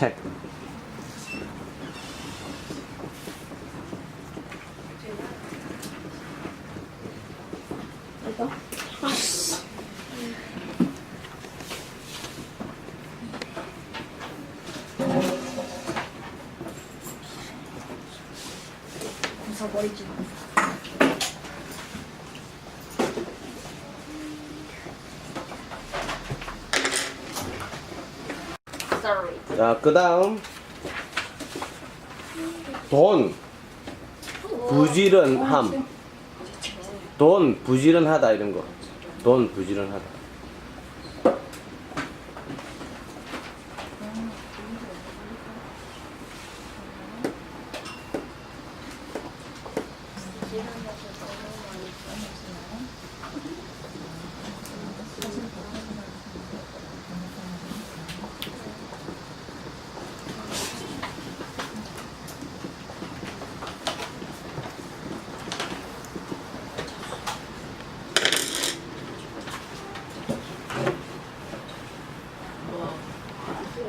책. 이거? 아씨. 부숴버리지. Sorry. 자, 그 다음. 돈. 부지런함. 돈 부지런하다 이런 거. 돈 부지런하다.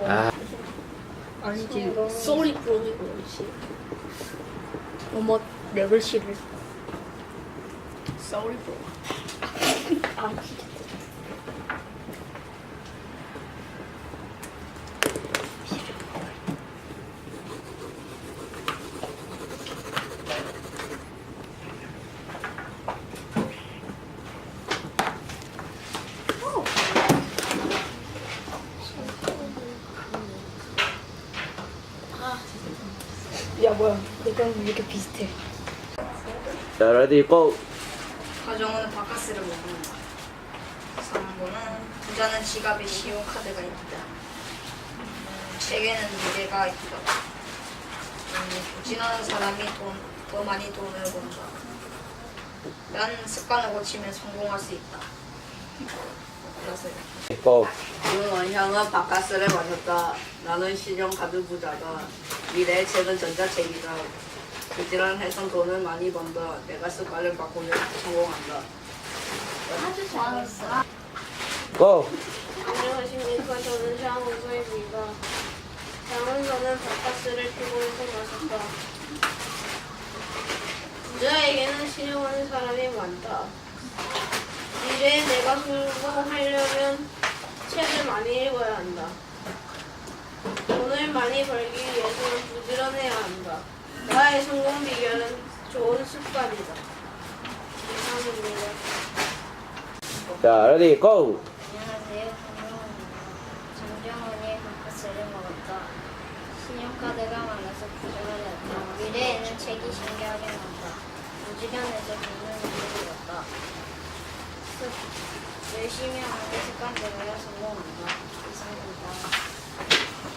아, 아니지. 소리 부르는 거지. 어머, 내 글씨를. 부르. 아, 진짜. 야, 왜 이렇게 비슷해? 자, 레디 고. 가정은 바카스를 먹는다. 3번은 부자는 지갑에 신용카드가 있다. 음, 책에는 미래가 있다. 음, 부진하는 사람이 돈, 더 많이 돈을 번다. 난 습관을 고치면 성공할 수 있다. 고. 윤원형은 바카스를 마셨다. 나는 신용카드 부자다. 미래의 책은 전자책이다. 부지런해서 돈을 많이 번다. 내가 습관을 바꾸면 성공한다. 아주 잘했어. 고. 안녕하십니까. 저는 샤오소입니다. 장은서는 바카스를 피고해서 마셨다. 부자에게는 신용하는 사람이 많다. 미래에 내가 성공하려면 책을 많이 읽어야 한다. 돈을 많이 벌기 위해서는 부지런해야 한다. 나의 성공 비결은 좋은 습관이다. 이상입니다. 자, 레디 고. 안녕하세요. 정정원이 바카스를 먹었다. 신용카드가 많아서 부자가 됐다. 미래에는 책이 신기하게 나온다. 돈을 많이 잃었다. 습- 열심히 하는 게 습관 들어야 성공한다. 이상입니다.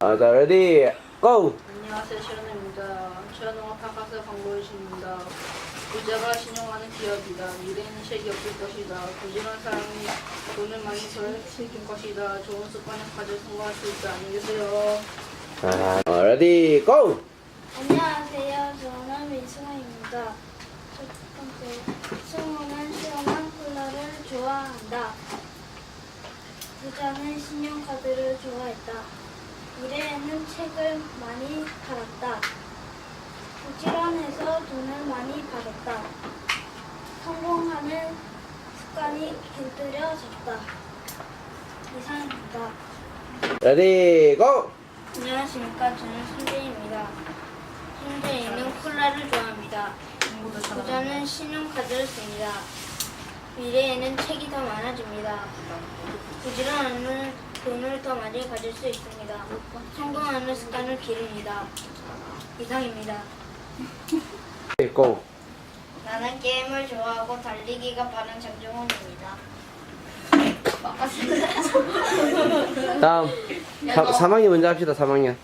아, 자, 레디 고. 안녕하세요. 시연입니다. 최연호가 바카스 광고해줍니다. 부자가 신용하는 기업이다. 미래에는 책이 없을 것이다. 부지런한 사람이 돈을 많이 벌 것이다. 좋은 습관을 가져 성공할 수 있다. 안녕히 계세요. 자, 어, 레디 고. 안녕하세요. 저는 민승아입니다. 첫 번째, 승우는 시원한 콜라를 좋아한다. 부자는 신용카드를 좋아했다. 미래에는 책을 많이 팔았다. 부지런해서 돈을 많이 벌었다. 성공하는 습관이 길들여졌다. 이상입니다. 레디 고. 안녕하십니까. 저는 손재입니다. 손재이는 콜라를 좋아합니다. 부자는 신용카드를 씁니다. 미래에는 책이 더 많아집니다. 부지런하면 돈을 더 많이 가질 수 있습니다. 성공하는 습관을 기릅니다. 이상입니다. 레디 고. 나는 게임을 좋아하고 달리기가 빠른 장정원입니다. 다음. 3학년 먼저 합시다. 3학년.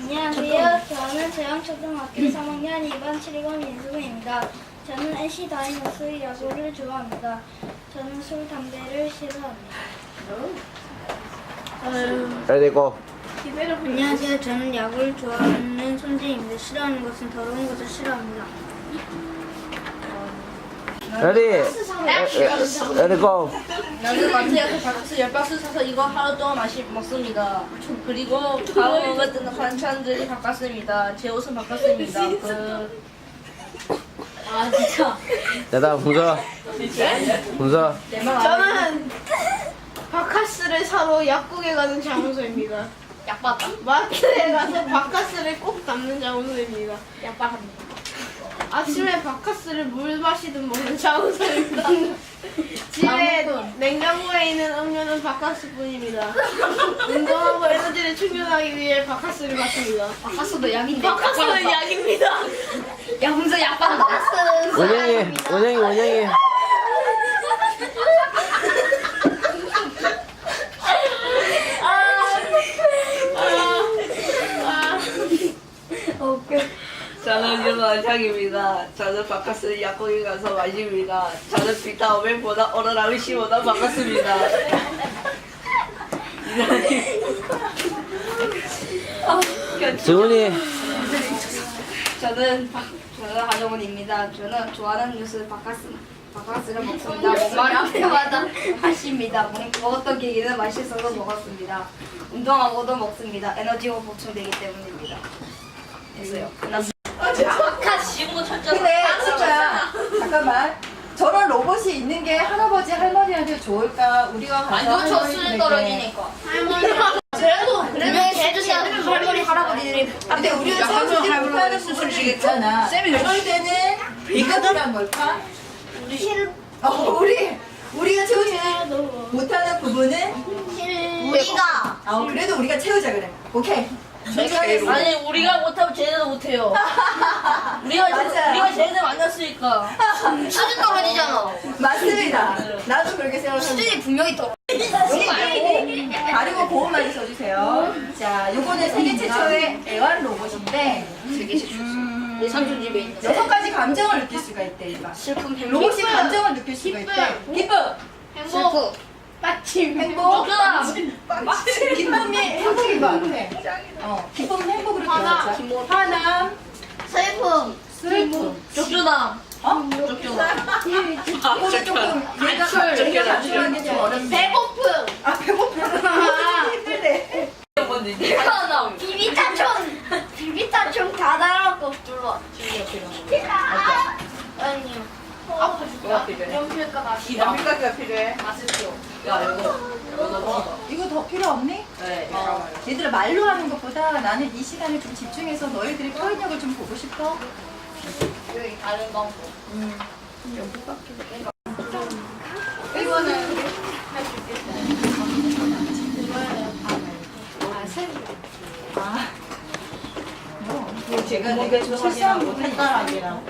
안녕하세요. 저는 대양초등학교 3학년 2반 7번 민수입니다. 저는 애쉬 다이너스 야구를 좋아합니다. 저는 술, 담배를 싫어합니다. 레디 고. 안녕하세요. 저는 야구를 좋아하는 손재입니다. 싫어하는 것은 더러운 것을 싫어합니다. 레디. 레디 고. 나는 마트에서 바카스 열 박스 사서 이거 하루 동안 마시 먹습니다. 그리고 바로 먹을 때는 반찬들이 바꿨습니다. 제 옷은 바꿨습니다. 그 아 진짜. 자 다음 훈서 훈서 저는 바카스를 사러 약국에 가는 장소입니다. 약 받다. 마트에 가서 바카스를 꼭 담는 장소입니다. 약 받았네. 아침에 바카스를 물 마시듯 먹는 장소입니다. 집에 냉장고에 있는 음료는 바카스뿐입니다. 운동하고 에너지를 충전하기 위해 바카스를 마십니다. 바카스도 약인데. 바카스는 약입니다. 야 혼자 약 받는다. 원영이 원영이 원영이 저는 윤원창입니다. 저는 바카스 약국에 가서 마십니다. 저는 비타오맨보다 오로라미 씨보다 반갑습니다. 정훈이 저는 박- 저는 하정훈입니다. 저는 좋아하는 뉴스 바카스 바카스를 먹습니다. 목마를 때마다 마십니다. 먹- 먹었던 계기는 맛있어서 먹었습니다. 운동하고도 먹습니다. 에너지가 보충되기 때문입니다. 됐어요. 끝났습니다. 바카스 쉬운 거 철저히. 근데 진짜 잠깐만. 저런 로봇이 있는 게 할아버지 할머니한테 좋을까? 우리가 가서 안 좋죠 수준 할머니들에게. 떨어지니까. 그래도 그래도 해주시는 할머니 할아버지들이. 근데 우리는 처음부터 못하는 부분이 있잖아. 그럴 때는 이것이란 뭘까? 우리 어, 우리 우리가 채우지 못하는 부분은? 우리가. 어, 그래도 우리가 채우자 그래. 오케이 준비하겠어 아니 우리가 못하면 쟤네도 못해요. 우리가 쟤- 맞아요. 우리가 쟤네 만났으니까. 수준 떨어지잖아. 맞습니다 나도 그렇게 생각합니다 수준이 분명히 떨어. 여기 바르고 고운 많이 써주세요. 자, 요거는 세계 최초의 애완 로봇인데 음, 삼촌 집에 있는. 여섯 가지 감정을 느낄 수가 있대. 슬픔, 행복, 로봇이 감정을 느낄 수가 있대. 기쁨, 슬픔. 빠침. 행복, 기쁨이 행복인 것 같아. 어, 기쁨은 행복으로 들어가자. 화남, 슬픔. 슬픔, 쪽주당. 어? 이거는 조금 얘가 얘가 좀 어렵네. 배고픔. 아, 배고프구나. 힘들네. 비비타촌 비비타촌 다 달아갖고 불러. 아니요. 뭐가 필요해? 연필가 나. 이 남일까지가 필요해? 맛있죠? 야 이거 이거. 이거 더 필요 없니? 네. 어, 얘들아 말로 하는 것보다 나는 이 시간에 좀 집중해서 너희들의 표현력을 좀 보고 싶어. 여기 다른 방법. 이거는 제가 내가 좀 실수한 거 했다라니라고.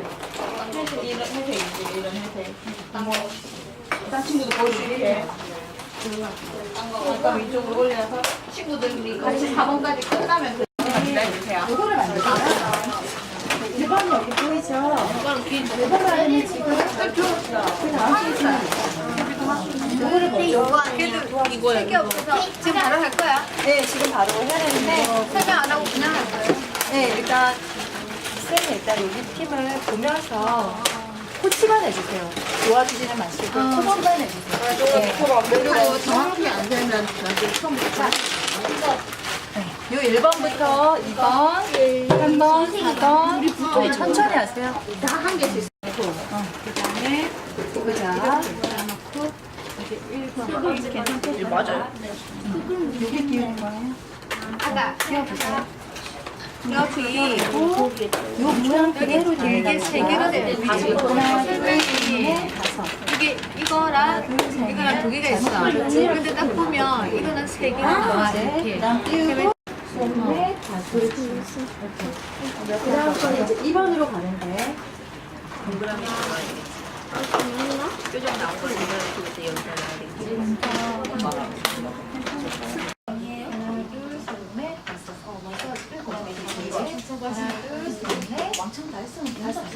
회색 이런 이런 회색. 뭐 다른 친구도 보여줄게. 잠깐 이쪽으로 올려서 친구들이 같이 4번까지 끝나면 그 기다려주세요. 이거를 만들어요. 1번 여기 보이죠? 1번 안에 지금 그 다음 페이지 이거를 이거 아니에요? 이거예요. 지금 바로 할 거야? 네, 지금 바로 해야 되는데. 설명 안 하고 그냥 할 거예요? 네, 일단 쌤이 일단 여기 팀을 보면서 코치만 해주세요. 도와주지는 마시고 초반만 해주세요. 네. 그리고 정확히 안 되면 나중에 처음부터. 요 1번부터 2번, 3번, 4번 네, 천천히 하세요. 다 한 개씩. 어, 그 다음에 보자. 이렇게 맞아요. 여기 끼우는 거예요. 아까 끼워보세요. 이렇게 요 모양 그대로 되는 게세 개가 돼요. 하나, 둘, 셋, 다섯. 이게 이거랑 이거랑 두 개가 있어. 근데 딱 보면 이거는 세 개가 나와 이렇게. 그다음 띄우고 셋, 다섯. 그 다음 거는 이제 2번으로 가는데 하나, 둘, 셋, 넷, 다섯. 어, 맞아. 끌고 가야 돼. 하나, 둘, 셋, 넷. 왕창 다 했으면 괜찮아.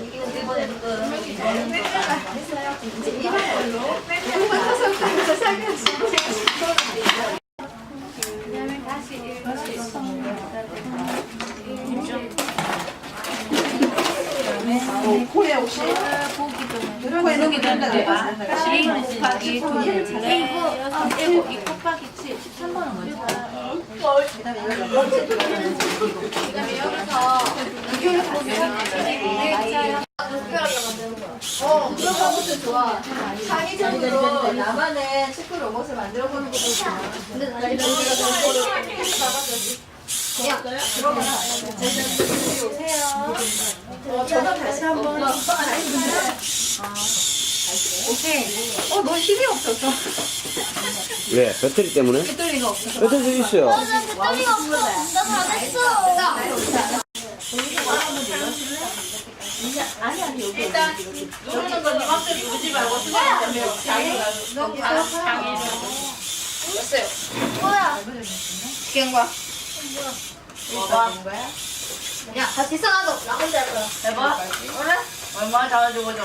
했어요. 이제 2번 걸로. 그다음에 다시 1번. 그다음에 코에 혹시 보기 좀 이런 게 되는데 2 곱하기 2 1 2 곱하기 7 13번은 뭐지? 그다음에 여기서 어, 그런 것도 좋아. 창의적으로 나만의 체크 로봇을 만들어 보는 것도 좋아. 근데 나 이런 어, 저도 다시 한번 어, 넌 힘이 없었어. 왜? 배터리 때문에? 배터리가 없어. 배터리 있어요. 배터리가 없어. 나 잘했어. 일단 누르는 건 이맘대로 누르지 말고 수정이 때문에 뭐야? 기행과 야, 같이 써놔도 나 혼자 할 거야. 해봐. 그래? 얼마나 잘해주고 줘.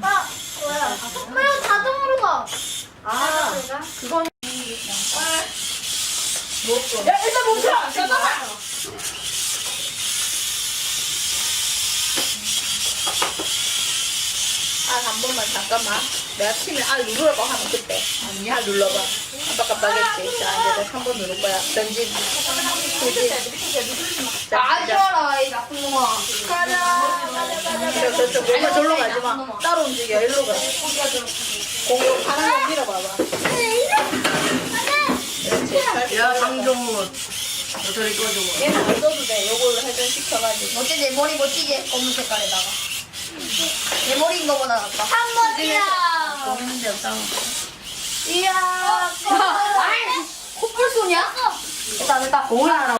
아, 뭐야? 그냥 자동으로 가. 아, 야 일단 멈춰. 잠깐만. 아, 한 번만 잠깐만. 내가 팀을 아 누르라고 하면 그때. 아 눌러봐. 깜빡깜빡했지. 자, 이제 내가 3번 누를 거야. 전진. 후진. 자, 좋아라, 이 나쁜 놈아. 저, 저, 저, 몸을 절로 가지 마. 따로 움직여. 일로 가. 공룡 파란 거 밀어봐봐. 그렇지. 야, 장종훈. 배터리 꺼주고. 얘는 안 써도 돼. 요걸로 회전시켜가지고. 멋지지? 내 머리 멋지지? 검은 색깔에다가. 내 머리인 거보다 낫다. 한 번이야. 보는데 없다. 이야. 콧불 쏘냐? 됐다, 됐다. 공을 하라.